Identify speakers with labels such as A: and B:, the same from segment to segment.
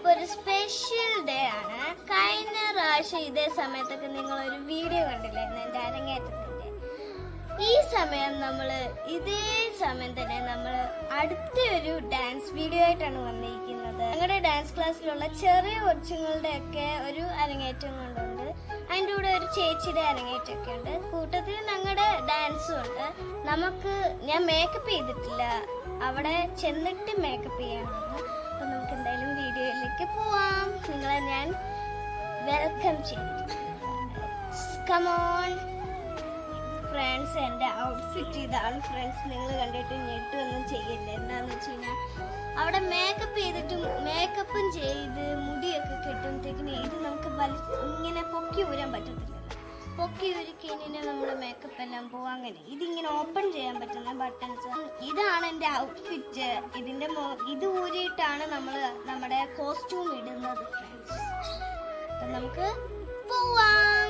A: ഇന്നിപ്പോ ഒരു special day ആണ്. കഴിഞ്ഞ പ്രാവശ്യം ഇതേ സമയത്തൊക്കെ നിങ്ങൾ ഒരു വീഡിയോ കണ്ടില്ലായിരുന്നു എന്റെ അരങ്ങേറ്റത്തിന്റെ? ഈ സമയം നമ്മൾ ഇതേ സമയം തന്നെ നമ്മൾ അടുത്ത ഒരു ഡാൻസ് വീഡിയോ ആയിട്ടാണ് വന്നിരിക്കുന്നത്. ഞങ്ങളുടെ ഡാൻസ് ക്ലാസ്സിലുള്ള ചെറിയ കൊച്ചുങ്ങളുടെ ഒക്കെ ഒരു അരങ്ങേറ്റം കൊണ്ടുണ്ട്. അതിന്റെ കൂടെ ഒരു ചേച്ചിയുടെ അരങ്ങേറ്റമൊക്കെ ഉണ്ട്. കൂട്ടത്തിൽ ഞങ്ങളുടെ ഡാൻസും ഉണ്ട്. നമുക്ക് ഞാൻ മേക്കപ്പ് ചെയ്തിട്ടില്ല. അവിടെ ചെന്നിട്ട് മേക്കപ്പ് ചെയ്യണമെന്ന് നിങ്ങളെ ഞാൻ വെൽക്കം ചെയ്യും. ഫ്രണ്ട്സ് എന്റെ ഔട്ട്ഫിറ്റ് ഇതാണ്. ഫ്രണ്ട്സ് നിങ്ങൾ കണ്ടിട്ട് ഞെട്ടൊന്നും ചെയ്യില്ല? എന്താണെന്ന് വെച്ച് കഴിഞ്ഞാൽ അവിടെ മേക്കപ്പ് ചെയ്തിട്ടും മേക്കപ്പും ചെയ്ത് മുടിയൊക്കെ കെട്ടുമ്പോഴത്തേക്കിന് ഇത് നമുക്ക് ഇങ്ങനെ പൊക്കി ഊരാൻ പറ്റത്തില്ല. പൊക്കി ഒരു കഴിഞ്ഞാൽ നമ്മൾ മേക്കപ്പ് എല്ലാം പോകും അങ്ങനെ ഇതിങ്ങനെ ഓപ്പൺ ചെയ്യാൻ പറ്റുന്ന ബട്ടൺസ് ഇതാണ് എന്റെ ഔട്ട്ഫിറ്റ് ഇതിന്റെ ഇത് ഊരിയിട്ടാണ് നമ്മൾ നമ്മുടെ കോസ്റ്റ്യൂം ഇടുന്നത് ഫ്രണ്ട്സ് നമുക്ക് പോവാം.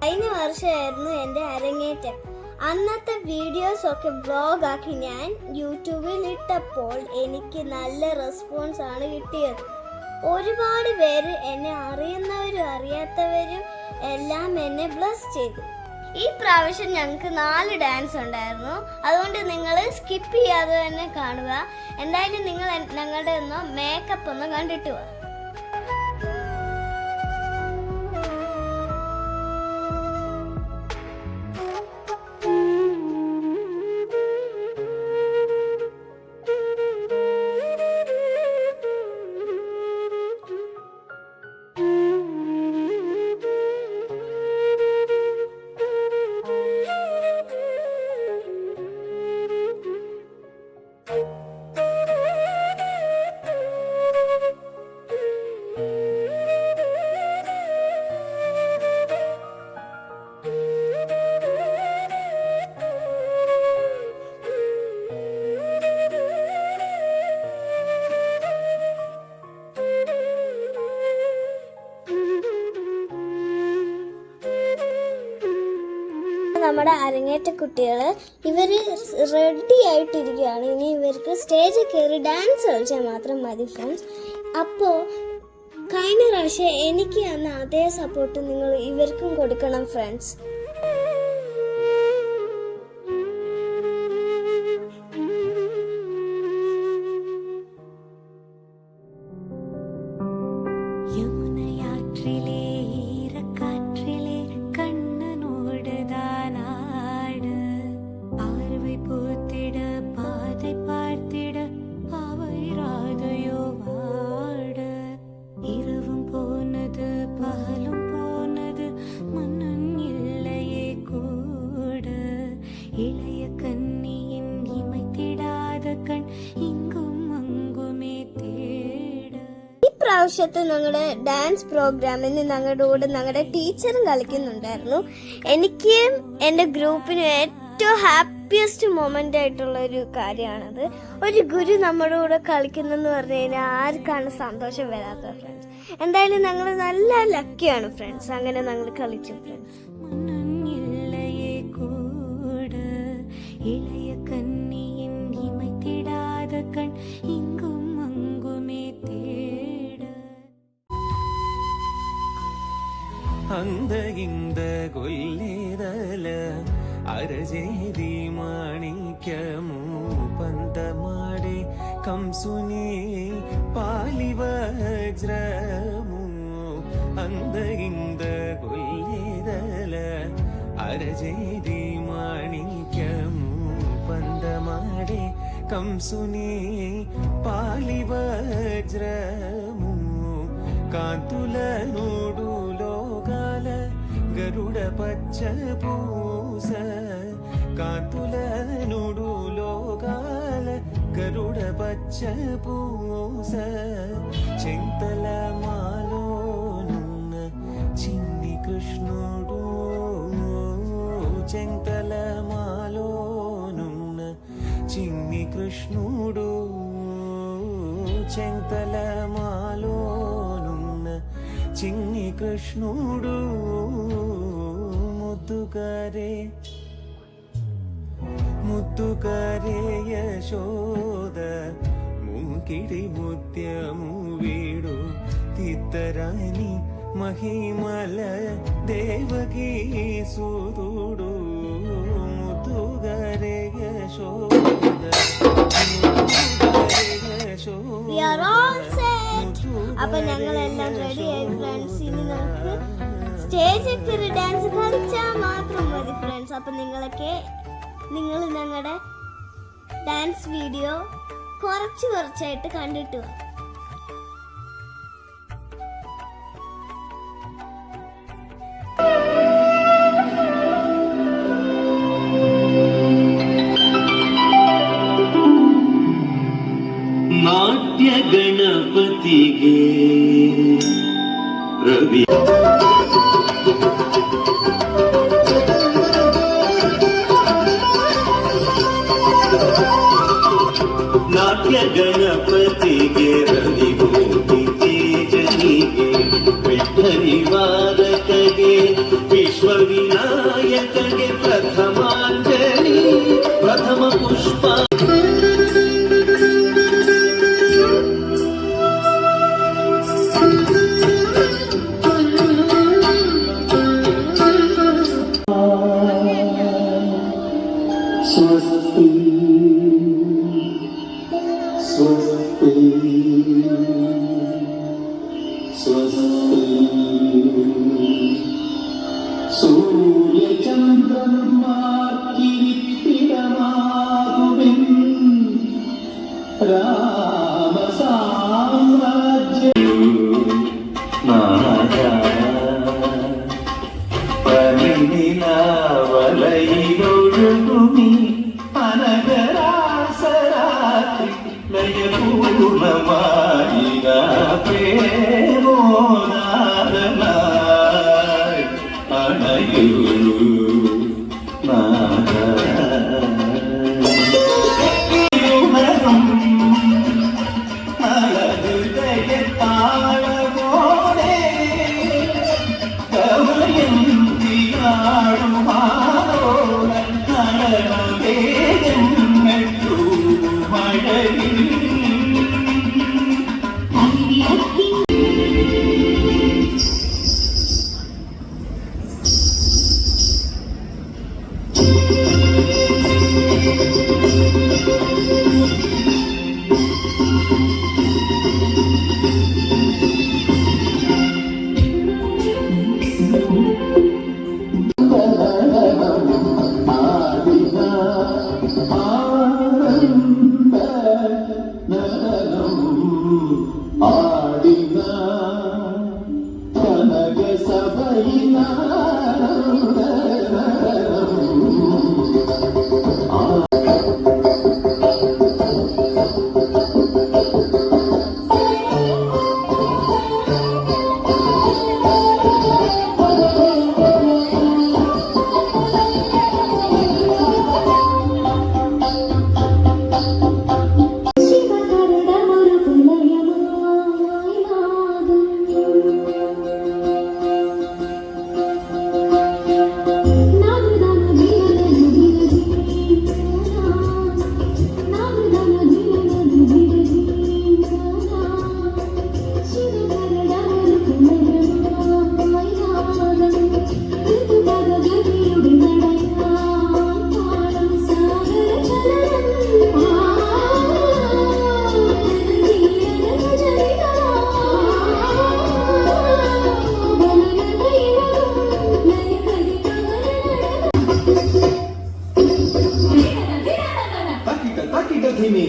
A: കഴിഞ്ഞ വർഷമായിരുന്നു എന്റെ അരങ്ങേറ്റം. അന്നത്തെ വീഡിയോസ് ഒക്കെ വ്ളോഗ് ഞാൻ യൂട്യൂബിൽ ഇട്ടപ്പോൾ എനിക്ക് നല്ല റെസ്പോൺസ് ആണ് കിട്ടിയത്. ഒരുപാട് പേര് എന്നെ അറിയുന്നവരും അറിയാത്തവരും എല്ലാം എന്നെ ബ്ലസ് ചെയ്തു. ഈ പ്രാവശ്യം ഞങ്ങൾക്ക് നാല് ഡാൻസ് ഉണ്ടായിരുന്നു. അതുകൊണ്ട് നിങ്ങൾ സ്കിപ്പ് ചെയ്യാതെ തന്നെ കാണുക. എന്തായാലും നിങ്ങൾ ഞങ്ങളുടെ ഒന്ന് മേക്കപ്പ് ഒന്ന് കണ്ടിട്ട് വാ. അരങ്ങേറ്റ കുട്ടികൾ ഇവർ റെഡി ആയിട്ടിരിക്കുകയാണ്. ഇനി ഇവർക്ക് സ്റ്റേജിൽ കയറി ഡാൻസ് കളിച്ചാൽ മാത്രം മതി ഫ്രണ്ട്സ് അപ്പോൾ കഴിഞ്ഞ പ്രാവശ്യം എനിക്ക് തന്ന അതേ സപ്പോർട്ട് നിങ്ങൾ ഇവർക്കും കൊടുക്കണം ഫ്രണ്ട്സ്
B: இளைய கன்னியின் இமைத்திடாத கண் இங்கும் அங்குமே தேட
A: ഈ പ്രാവശ്യത്തെ ഞങ്ങളുടെ ഡാൻസ് പ്രോഗ്രാമിന് ഞങ്ങളുടെ കൂടെ ഞങ്ങളുടെ ടീച്ചറും കളിക്കുന്നുണ്ടായിരുന്നു എനിക്കും എൻ്റെ ഗ്രൂപ്പിനും ഏറ്റവും ഹാപ്പിയസ്റ്റ് മൊമെൻ്റ് ആയിട്ടുള്ള ഒരു കാര്യമാണത് ഒരു ഗുരു നമ്മുടെ കൂടെ കളിക്കുന്നെന്ന് പറഞ്ഞു കഴിഞ്ഞാൽ ആർക്കാണ് സന്തോഷം വരാത്തത് ഫ്രണ്ട്സ് എന്തായാലും ഞങ്ങൾ നല്ല ലക്കിയാണ് ഫ്രണ്ട്സ് അങ്ങനെ ഞങ്ങൾ കളിച്ചു ഫ്രണ്ട്സ്
B: இளைய கன்னியின் இமைத்திடாத கண் இங்கும் அங்குமே தேட
C: ಅಂದ ಇಂದ ಕೊಲ್ಲೇದಲ ಅರಜೇದಿ ಮಾಣಿಕ್ಯಮು ಪಂದ ಮಾಡೆ ಕಂಸುನಿ ಪಾಲಿ ವಜ್ರಮು ಅಂದ ಇಂದ ಕೊಲ್ಲೇದಲ ಅರಜೇದಿ కంసుని పాలి వజ్రము కాంతుల నూడు లోకాల గరుడ పచ్చ పూస కాంతుల నూడు లోకాల గరుడ పచ్చ పూస చింతల మాలోనున్న కృష్ణుడు చెంతల మాలోనున్న చిన్ని కృష్ణుడు ముద్దుగారే ముద్దుగారే యశోద మూకిడి ముత్యము వీడు తిత్తరాని మహిమల
A: దేవకీ సూదుడు ముద్దుగారే యశోద അപ്പൊ ഞങ്ങൾ എല്ലാം റെഡി ആയി ഫ്രണ്ട്സ് ഇനി നമുക്ക് സ്റ്റേജിൽ കയറി ഡാൻസ് കളിച്ചാൽ മാത്രം മതി ഫ്രണ്ട്സ് അപ്പൊ നിങ്ങളൊക്കെ നിങ്ങൾ ഞങ്ങളുടെ ഡാൻസ് വീഡിയോ കുറച്ച് കുറച്ചായിട്ട് കണ്ടിട്ട് വാ.
D: Yeah, yeah. Mama ধিমি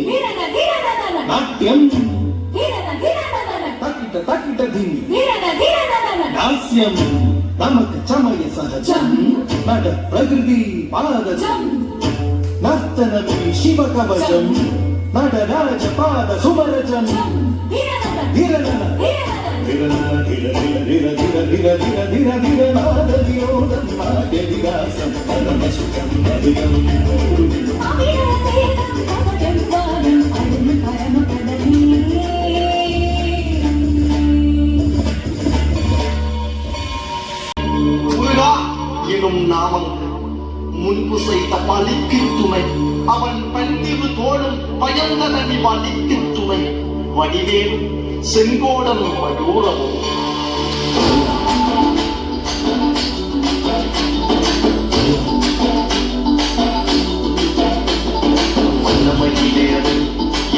E: নাট্যম తక్కిట తక్కిట ధిమి హాస్యం నమక చమయ సహజం నట ప్రకృతి పాదజం నర్తనమి శివ కవచం வடிவேல் செங்கோடன் மயூரமும். வண்ணமயிலேறு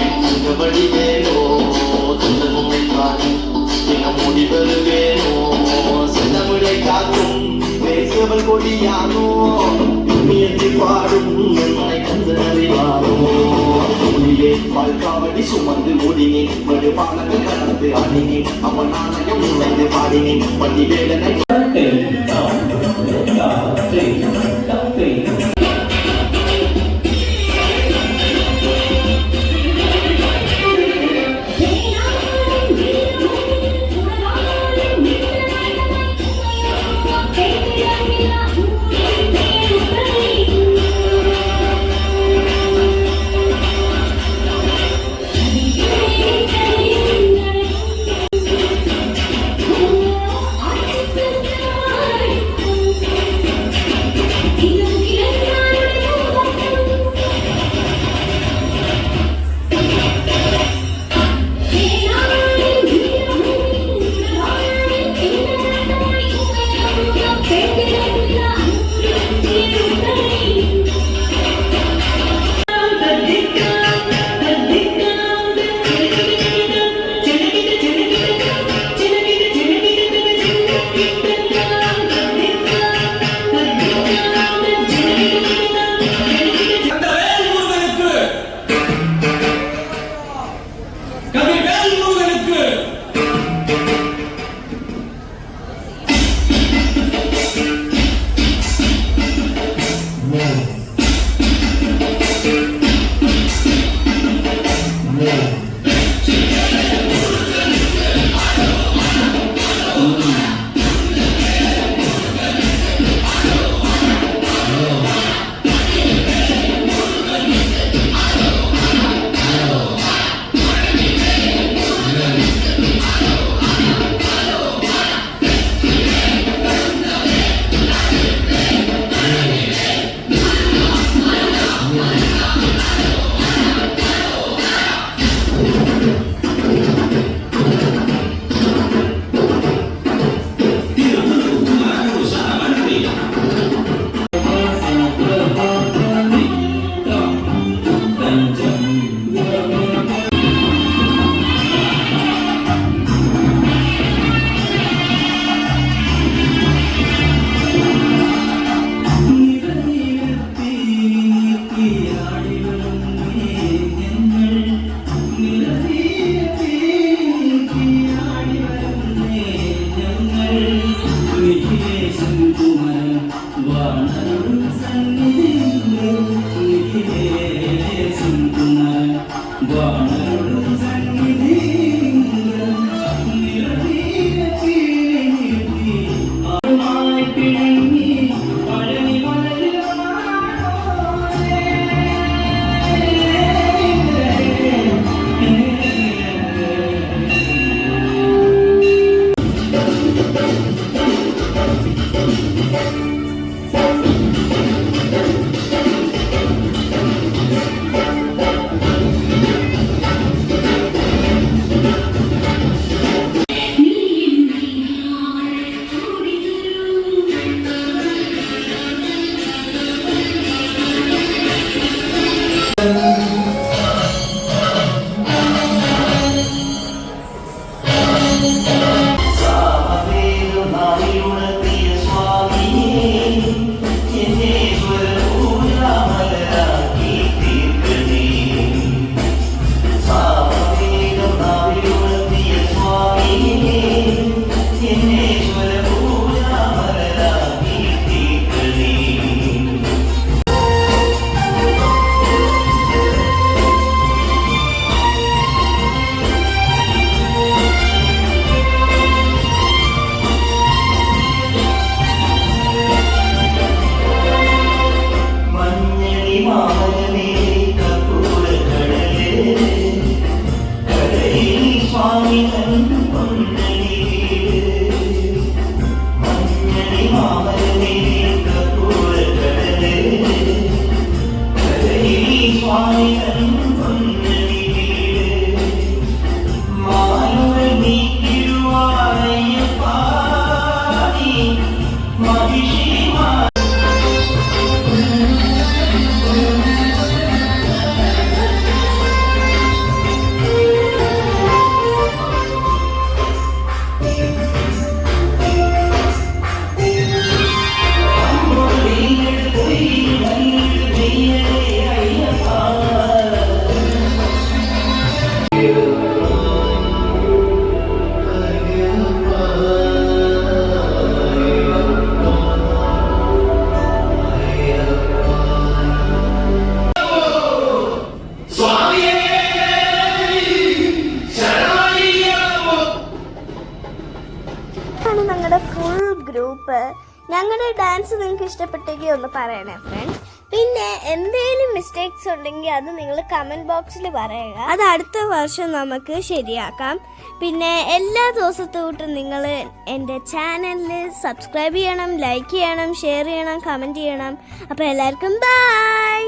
E: எங்கு வடிவேலோ துன்பமுனை காணி என மொழி வருவேனோ சின்னமுடை காக்கும் பேசுவல் கொடியானோ பாடும் கந்தனறிவாரோ கண்டு அறிவானோ பால்காவடி சுமந்து ஓடினேன் வடுபாலங்கள் கடந்து ஆடினேன் அவன் நாணயம் உழைந்து பாடினேன். பள்ளி வேலனை
B: Yeah. Amen.
A: ഗ്രൂപ്പ് ഞങ്ങളുടെ ഡാൻസ് നിങ്ങൾക്ക് ഇഷ്ടപ്പെട്ടെങ്കിൽ ഒന്ന് പറയണേ ഫ്രണ്ട്സ് പിന്നെ എന്തെങ്കിലും മിസ്റ്റേക്സ് ഉണ്ടെങ്കിൽ അത് നിങ്ങൾ കമന്റ് ബോക്സിൽ പറയുക. അത് അടുത്ത വർഷം നമുക്ക് ശരിയാക്കാം. പിന്നെ എല്ലാ ദിവസത്തോട്ടും നിങ്ങൾ എന്റെ ചാനലിൽ സബ്സ്ക്രൈബ് ചെയ്യണം ലൈക്ക് ചെയ്യണം ഷെയർ ചെയ്യണം കമന്റ് ചെയ്യണം. അപ്പോൾ എല്ലാവർക്കും ബൈ